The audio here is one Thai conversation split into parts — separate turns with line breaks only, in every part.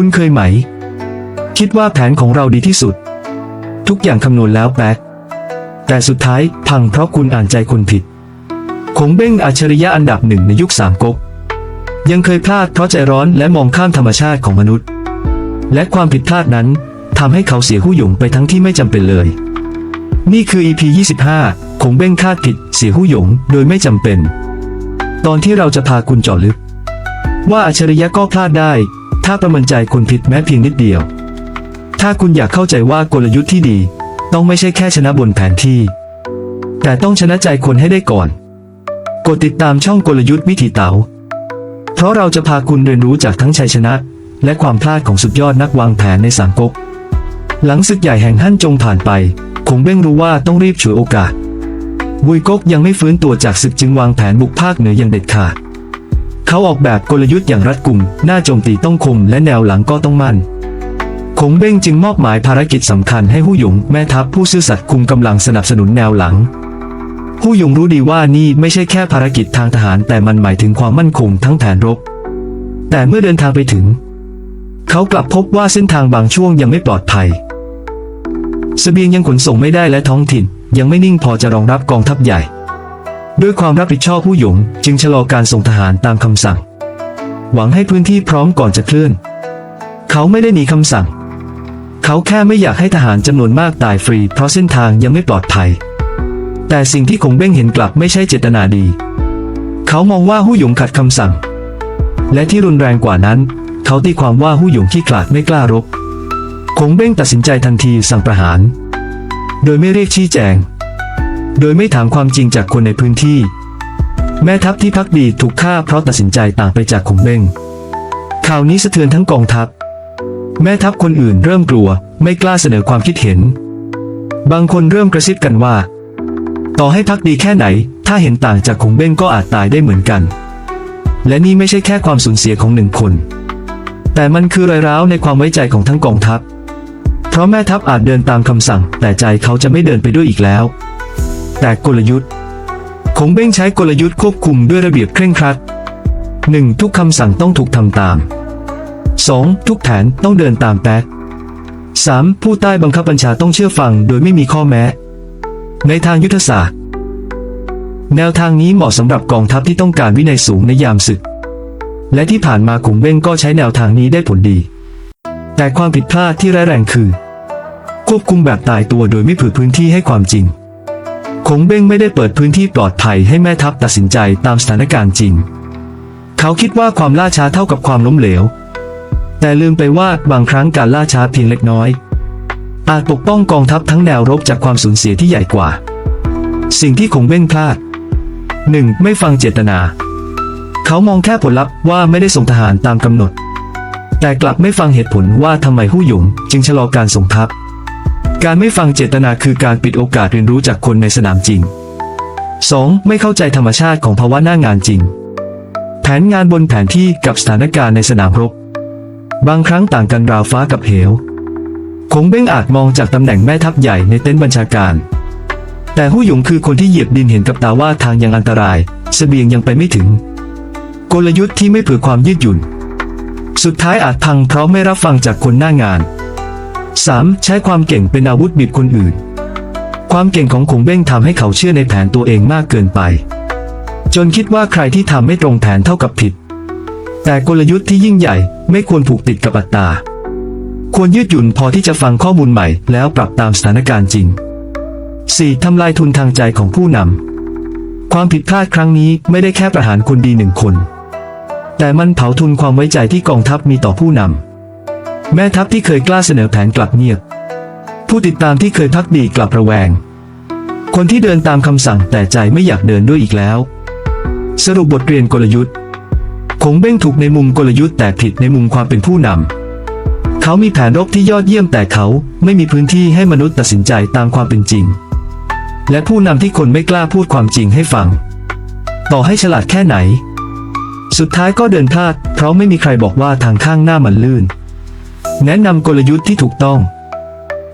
คุณเคยไหม คิดว่าแผนของเราดีที่สุด ทุกอย่างคำนวณแล้วแป๊กแต่สุดท้ายพังเพราะคุณอ่านใจคนผิด คงเบ้งอัจฉริยะอันดับหนึ่งในยุคสามก๊กยังเคยพลาดเพราะใจร้อนและมองข้ามธรรมชาติของมนุษย์ และความผิดพลาดนั้นทำให้เขาเสียหู้หยงไปทั้งที่ไม่จำเป็นเลย นี่คือ EP 25 คงเบ้งคาดผิดเสียหู้หยงโดยไม่จำเป็น ตอนที่เราจะพาคุณเจาะลึก ว่าอัจฉริยะก็พลาดได้ ถ้าประเมินใจคนผิดแม้เพียงนิดเดียว ถ้าคุณอยากเข้าใจว่ากลยุทธ์ที่ดี ต้องไม่ใช่แค่ชนะบนแผนที่ แต่ต้องชนะใจคนให้ได้ก่อน กดติดตามช่องกลยุทธ์วิถีเต๋าเพราะเราจะพาคุณเรียนรู้จากทั้งชัยชนะ และความพลาดของสุดยอดนักวางแผนในสามก๊กหลังศึกใหญ่แห่งฮั่นจงผ่านไปคงเบ้งรู้ว่าต้องรีบฉวยโอกาสบุยก๊กยังไม่ฟื้นตัวจากศึกจึงวางแผนบุกภาคเหนืออย่างเด็ดขาด เขาออกแบบกลยุทธ์อย่างรัดกุม หน้าโจมตีต้องคมและแนวหลังก็ต้องมั่น คงเบ้งจึงมอบหมายภารกิจสำคัญให้หู้หยงแม่ทัพผู้ซื่อสัตย์คุมกำลังสนับสนุนแนวหลังหู้หยงรู้ดีว่านี่ไม่ใช่แค่ภารกิจทางทหาร แต่มันหมายถึงความมั่นคงทั้งแผนรบ แต่เมื่อเดินทางไปถึง เขากลับพบว่าเส้นทางบางช่วงยังไม่ปลอดภัยสเสบียงยังขนส่งไม่ได้และท้องถิ่น ยังไม่นิ่งพอจะรองรับกองทัพใหญ่ ด้วยความรับผิดชอบผู้หยง จึงชะลอการส่งทหารตามคำสั่ง หวังให้พื้นที่พร้อมก่อนจะเคลื่อน เขาไม่ได้หนีคำสั่ง เขาแค่ไม่อยากให้ทหารจำนวนมากตายฟรี เพราะเส้นทางยังไม่ปลอดภัย แต่สิ่งที่คงเบ้งเห็นกลับไม่ใช่เจตนาดี เขามองว่าหู้หยงขัดคำสั่ง และที่รุนแรงกว่านั้น เขาตีความว่าหู้หยงที่กลาดไม่กล้ารบคงเบ้งตัดสินใจทันทีสั่งประหาร โดยไม่เรียกชี้แจง โดยไม่ถามความจริงจากคนในพื้นที่ แม่ทัพที่พักดีถูกฆ่าเพราะตัดสินใจต่างไปจากคงเบ้งข่าวนี้สะเทือนทั้งกองทัพ แม่ทัพคนอื่นเริ่มกลัว ไม่กล้าเสนอความคิดเห็น บางคนเริ่มกระซิบกันว่า ต่อให้พักดีแค่ไหน ถ้าเห็นต่างจากคงเบ้งก็อาจตายได้เหมือนกัน และนี่ไม่ใช่แค่ความสูญเสียของหนึ่งคน แต่มันคือรอยร้าวในความไว้ใจของทั้งกองทัพ เพราะแม่ทัพอาจเดินตามคำสั่ง แต่ใจเขาจะไม่เดินไปด้วยอีกแล้ว แต่กลยุทธ์คงเบ้งใช้กลยุทธ์ควบคุมด้วยระเบียบเคร่งครัด 1. ทุกคำสั่งต้องถูกทำตาม 2. ทุกแผนต้องเดินตามแป๊ก 3. ผู้ใต้บังคับบัญชาต้องเชื่อฟังโดยไม่มีข้อแม้ ในทางยุทธศาสตร์ แนวทางนี้เหมาะสำหรับกองทัพที่ต้องการวินัยสูงในยามศึก และที่ผ่านมาขุงเบ้งก็ใช้แนวทางนี้ได้ผลดี แต่ความผิดพลาดที่ร้ายแรงคือ ควบคุมแบบตายตัวโดยไม่เผือพื้นที่ให้ความจริง คงเบ้งไม่ได้เปิดพื้นที่ปลอดภัยให้แม่ทัพตัดสินใจตามสถานการณ์จริง เขาคิดว่าความล่าช้าเท่ากับความล้มเหลว แต่ลืมไปว่าบางครั้งการล่าช้าเพียงเล็กน้อย อาจปกป้องกองทัพทั้งแนวรบจากความสูญเสียที่ใหญ่กว่า สิ่งที่คงเบ้งพลาด 1. ไม่ฟังเจตนา เขามองแค่ผลลัพธ์ว่าไม่ได้ส่งทหารตามกำหนด แต่กลับไม่ฟังเหตุผลว่าทำไมหู้หยงจึงชะลอการส่งทัพ การไม่ฟังเจตนาคือการปิดโอกาสเรียนรู้จากคนในสนามจริง 2. ไม่เข้าใจธรรมชาติของภาวะหน้างานจริง แผนงานบนแผนที่กับสถานการณ์ในสนามรบ บางครั้งต่างกันราวฟ้ากับเหว คงเบ้งอาจมองจากตำแหน่งแม่ทัพใหญ่ในเต็นท์บัญชาการ แต่หู้หยงคือคนที่เหยียบดินเห็นกับตาว่าทางยังอันตรายเสบียงยังไปไม่ถึง กลยุทธ์ที่ไม่เผื่อความยืดหยุ่น สุดท้ายอาจพังเพราะไม่รับฟังจากคนหน้างาน 3. ใช้ความเก่งเป็นอาวุธบีบคนอื่น ความเก่งของคงเบ้งทำให้เขาเชื่อในแผนตัวเองมากเกินไป จนคิดว่าใครที่ทำไม่ตรงแผนเท่ากับผิด แต่กลยุทธ์ที่ยิ่งใหญ่ไม่ควรผูกติดกับอัตตราควรยืดหยุ่นพอที่จะฟังข้อมูลใหม่ แล้วปรับตามสถานการณ์จริง 4. ทำลายทุนทางใจของผู้นำความผิดพลาดครั้งนี้ไม่ได้แค่ประหารคนดีหนึ่งคน แต่มันเผาทุนความไว้ใจที่กองทัพมีต่อผู้นำ แม่ทัพที่เคยกล้าเสนอแผนกลับเงียบ ผู้ติดตามที่เคยพักดีกลับระแวง คนที่เดินตามคำสั่งแต่ใจไม่อยากเดินด้วยอีกแล้ว สรุปบทเรียนกลยุทธ์คงเบ้งถูกในมุมกลยุทธ์แต่ผิดในมุมความเป็นผู้นำเขามีแผนรบที่ยอดเยี่ยมแต่เขาไม่มีพื้นที่ให้มนุษย์ตัดสินใจตามความเป็นจริง และผู้นำที่คนไม่กล้าพูดความจริงให้ฟัง ต่อให้ฉลาดแค่ไหน สุดท้ายก็เดินพลาดเพราะไม่มีใครบอกว่าทางข้างหน้ามันลื่น แนะนำกลยุทธ์ที่ถูกต้อง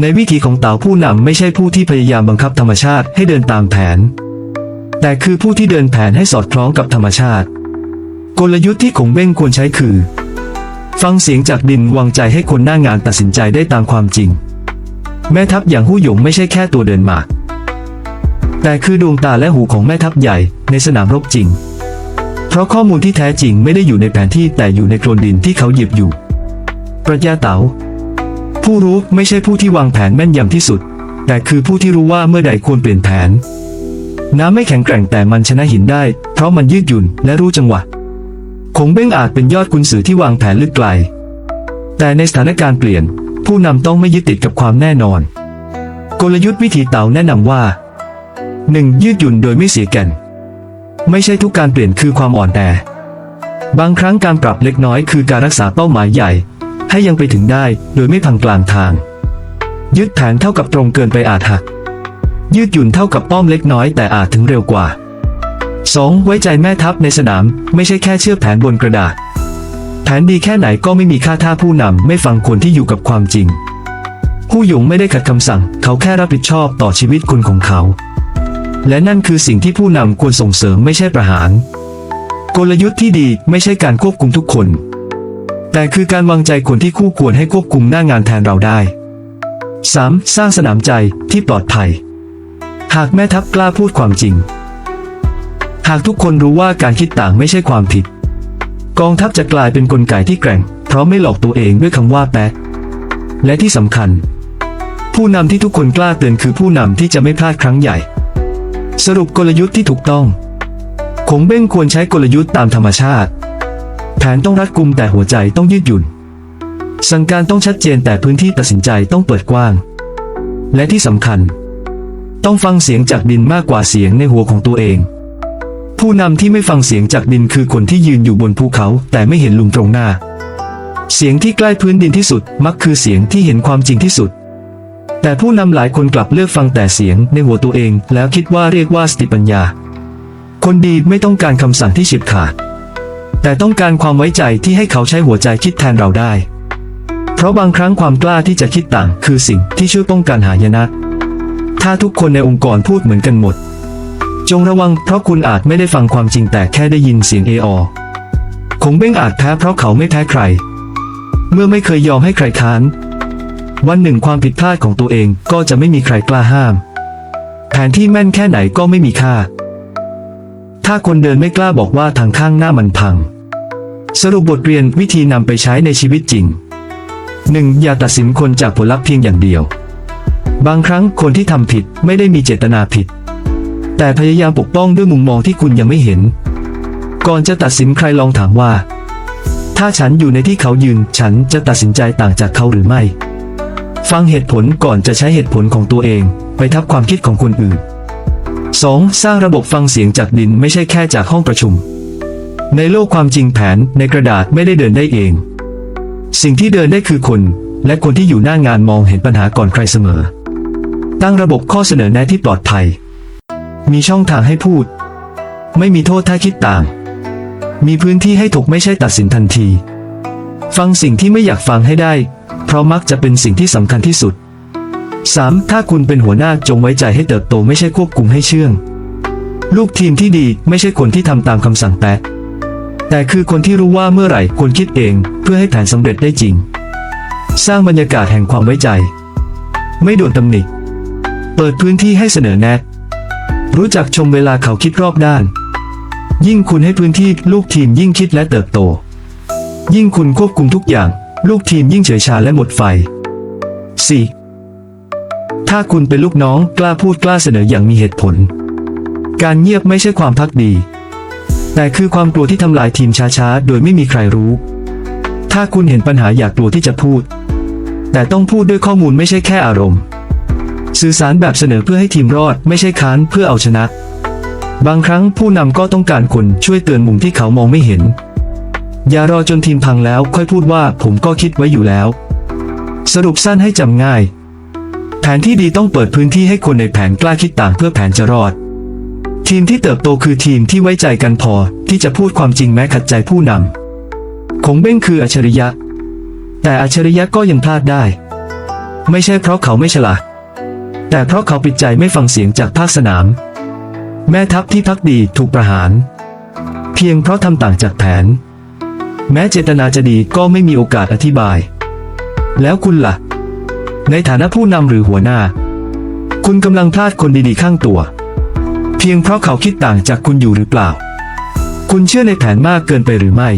ในวิธีของเต่าผู้นำไม่ใช่ผู้ที่พยายามบังคับธรรมชาติให้เดินตามแผน แต่คือผู้ที่เดินแผนให้สอดคล้องกับธรรมชาติ กลยุทธ์ที่คงเบ้งควรใช้คือ ฟังเสียงจากดินวางใจให้คนหน้างานตัดสินใจได้ตามความจริง แม่ทัพอย่างหู้หยงไม่ใช่แค่ตัวเดินหมาก แต่คือดวงตาและหูของแม่ทัพใหญ่ในสนามรบจริง เพราะข้อมูลที่แท้จริงไม่ได้อยู่ในแผนที่แต่อยู่ในโคลนดินที่เขาหยิบอยู่ ปรัชญาเต๋า ผู้รู้ไม่ใช่ผู้ที่วางแผนแม่นยำที่สุด แต่คือผู้ที่รู้ว่าเมื่อใดควรเปลี่ยนแผน น้ำไม่แข็งแกร่งแต่มันชนะหินได้ เพราะมันยืดหยุ่นและรู้จังหวะ คงเบ้งอาจเป็นยอดกุนสือที่วางแผนลึกไกล แต่ในสถานการณ์เปลี่ยน ผู้นำต้องไม่ยึดติดกับความแน่นอน กลยุทธ์วิธีเต๋าแนะนำว่า 1. ยืดหยุ่นโดยไม่เสียแก่นไม่ใช่ทุกการเปลี่ยนคือความอ่อนแอบางครั้งการปรับเล็กน้อยคือการรักษาเป้าหมายใหญ่ ให้ยังไปถึงได้โดยไม่พังกลางทางยึดแผนเท่ากับตรงเกินไปอาจหัก ยืดหยุ่นเท่ากับป้อมเล็กน้อยแต่อาจถึงเร็วกว่า 2. ไว้ใจแม่ทัพในสนาม ไม่ใช่แค่เชื่อแผนบนกระดาษ แผนดีแค่ไหนก็ไม่มีค่าถ้าผู้นำไม่ฟังคนที่อยู่กับความจริง ผู้หยงไม่ได้ขัดคำสั่ง เขาแค่รับผิดชอบต่อชีวิตคนของเขา และนั่นคือสิ่งที่ผู้นำควรส่งเสริมไม่ใช่ประหาร กลยุทธ์ที่ดีไม่ใช่การควบคุมทุกคน แต่คือการวางใจคนที่คู่ควรให้ควบคุมหน้างานแทนเราได้ 3. สร้างสนามใจที่ปลอดภัย หากแม่ทัพกล้าพูดความจริง หากทุกคนรู้ว่าการคิดต่างไม่ใช่ความผิด กองทัพจะกลายเป็นนกลไกที่แกร่ง เพราะไม่หลอกตัวเองด้วยคำว่าแป๊ะและที่สำคัญ ผู้นำที่ทุกคนกล้าเตือนคือผู้นำที่จะไม่พลาดครั้งใหญ่ สรุปกลยุทธ์ที่ถูกต้องคงเบ้งควรใช้กลยุทธ์ตามธรรมชาติ ผนต้องรัดกุมแต่หัวใจต้องยืดหยุ่น สั่งการต้องชัดเจนแต่พื้นที่ตัดสินใจต้องเปิดกว้าง และที่สำคัญ ต้องฟังเสียงจากดินมากกว่าเสียงในหัวของตัวเอง ผู้นำที่ไม่ฟังเสียงจากดินคือคนที่ยืนอยู่บนภูเขา แต่ไม่เห็นลุมตรงหน้า เสียงที่ใกล้พื้นดินที่สุดมักคือเสียงที่เห็นความจริงที่สุด แต่ผู้นำหลายคนกลับเลือกฟังแต่เสียงในหัวตัวเอง แล้วคิดว่าเรียกว่าสติปัญญา คนดีไม่ต้องการคำสั่งที่ฉิบขาด แต่ต้องการความไว้ใจที่ให้เขาใช้หัวใจคิดแทนเราได้ เพราะบางครั้งความกล้าที่จะคิดต่าง คือสิ่งที่ช่วยป้องกันหายนะ ถ้าทุกคนในองค์กรพูดเหมือนกันหมด จงระวังเพราะคุณอาจไม่ได้ฟังความจริงแต่แค่ได้ยินเสียงเออคงเบ้งอาจแพ้เพราะเขาไม่แพ้ใคร เมื่อไม่เคยยอมให้ใครค้าน วันหนึ่งความผิดพลาดของตัวเองก็จะไม่มีใครกล้าห้าม แผนที่แม่นแค่ไหนก็ไม่มีค่า ถ้าคนเดินไม่กล้าบอกว่าทางข้างหน้ามันพัง สรุปบทเรียนวิธีนำไปใช้ในชีวิตจริง 1. อย่าตัดสินคนจากผลลัพธ์เพียงอย่างเดียว บางครั้งคนที่ทำผิดไม่ได้มีเจตนาผิด แต่พยายามปกป้องด้วยมุมมองที่คุณยังไม่เห็น ก่อนจะตัดสินใครลองถามว่า ถ้าฉันอยู่ในที่เขายืน ฉันจะตัดสินใจต่างจากเขาหรือไม่ ฟังเหตุผลก่อนจะใช้เหตุผลของตัวเอง ไปทับความคิดของคนอื่น 2. สร้างระบบฟังเสียงจากดินไม่ใช่แค่จากห้องประชุม ในโลกความจริงแผนในกระดาษไม่ได้เดินได้เอง สิ่งที่เดินได้คือคนและคนที่อยู่หน้างานมองเห็นปัญหาก่อนใครเสมอ ตั้งระบบข้อเสนอแนะที่ปลอดภัย มีช่องทางให้พูด ไม่มีโทษถ้าคิดต่าง มีพื้นที่ให้ถกไม่ใช่ตัดสินทันที ฟังสิ่งที่ไม่อยากฟังให้ได้ เพราะมักจะเป็นสิ่งที่สำคัญที่สุด 3. ถ้าคุณเป็นหัวหน้าจงไว้ใจให้เติบโตไม่ใช่ควบคุมให้เชื่อง ลูกทีมที่ดีไม่ใช่คนที่ทำตามคำสั่งแปะ แต่คือคนที่รู้ว่าเมื่อไหร่ควรคิดเองเพื่อให้แผนสำเร็จได้จริง สร้างบรรยากาศแห่งความไว้ใจ ไม่โดนตำหนิ เปิดพื้นที่ให้เสนอแนะ รู้จักชมเวลาเขาคิดรอบด้าน ยิ่งคุณให้พื้นที่ลูกทีมยิ่งคิดและเติบโต ยิ่งคุณควบคุมทุกอย่าง ลูกทีมยิ่งเฉยชาและหมดไฟ 4. ถ้าคุณเป็นลูกน้องกล้าพูดกล้าเสนออย่างมีเหตุผล การเงียบไม่ใช่ความพักดี แต่คือความกลัวที่ทำลายทีมช้าๆ โดยไม่มีใครรู้ ถ้าคุณเห็นปัญหาอยากกลัวที่จะพูด แต่ต้องพูดด้วยข้อมูลไม่ใช่แค่อารมณ์ สื่อสารแบบเสนอเพื่อให้ทีมรอด ไม่ใช่ค้านเพื่อเอาชนะ บางครั้งผู้นำก็ต้องการคนช่วยเตือนมุมที่เขามองไม่เห็น อย่ารอจนทีมพังแล้วค่อยพูดว่าผมก็คิดไว้อยู่แล้ว สรุปสั้นให้จำง่าย แผนที่ดีต้องเปิดพื้นที่ให้คนในแผนกล้าคิดต่างเพื่อแผนจะรอด ทีมที่เติบโตคือทีมที่ไว้ใจกันพอ ที่จะพูดความจริงแม้ขัดใจผู้นำคงเบ้งคืออัจฉริยะ แต่อัจฉริยะก็ยังพลาดได้ ไม่ใช่เพราะเขาไม่ฉลาด แต่เพราะเขาปิดใจไม่ฟังเสียงจากภาคสนาม แม่ทัพที่พักดีถูกประหาร เพียงเพราะทำต่างจากแผน แม้เจตนาจะดีก็ไม่มีโอกาสอธิบาย แล้วคุณล่ะ ในฐานะผู้นำหรือหัวหน้า คุณกำลังพลาดคนดีๆข้างตัว เพียงเพราะเขาคิดต่างจากคุณอยู่หรือเปล่า คุณเชื่อในแผนมากเกินไปหรือไม่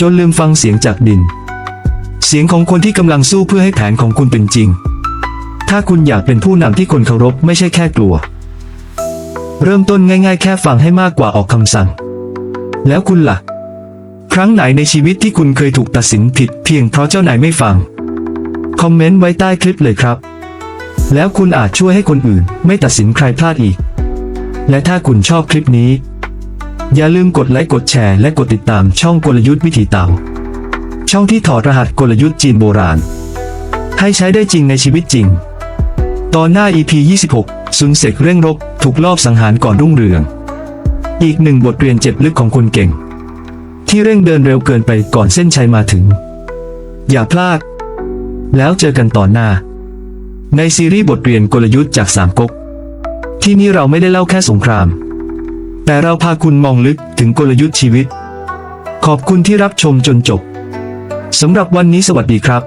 จนลืมฟังเสียงจากดิน เสียงของคนที่กำลังสู้เพื่อให้แผนของคุณเป็นจริง ถ้าคุณอยากเป็นผู้นำที่คนเคารพไม่ใช่แค่กลัว เริ่มต้นง่ายๆ แค่ฟังให้มากกว่าออกคำสั่ง แล้วคุณล่ะ ครั้งไหนในชีวิตที่คุณเคยถูกตัดสินผิด เพียงเพราะเจ้านายไม่ฟัง คอมเมนต์ไว้ใต้คลิปเลยครับแล้วคุณอาจช่วยให้คนอื่นไม่ตัดสินใครพลาดอีก และถ้าคุณชอบคลิปนี้ อย่าลืมกดไลค์กดแชร์และกดติดตามช่องกลยุทธ์วิถีเต่า ช่องที่ถอดรหัสกลยุทธ์จีนโบราณ ให้ใช้ได้จริงในชีวิตจริง ตอนหน้า EP 26ซุนเสกเร่งรบ ถูกลอบสังหารก่อนรุ่งเรือง อีกหนึ่งบทเรียนเจ็บลึกของคนเก่ง ที่เร่งเดินเร็วเกินไปก่อนเส้นชัยมาถึง อย่าพลาด แล้วเจอกันตอนหน้า ในซีรีส์บทเรียนกลยุทธ์จากสามก๊ก ที่นี่เราไม่ได้เล่าแค่สงคราม แต่เราพาคุณมองลึกถึงกลยุทธ์ชีวิต ขอบคุณที่รับชมจนจบสำหรับวันนี้สวัสดีครับ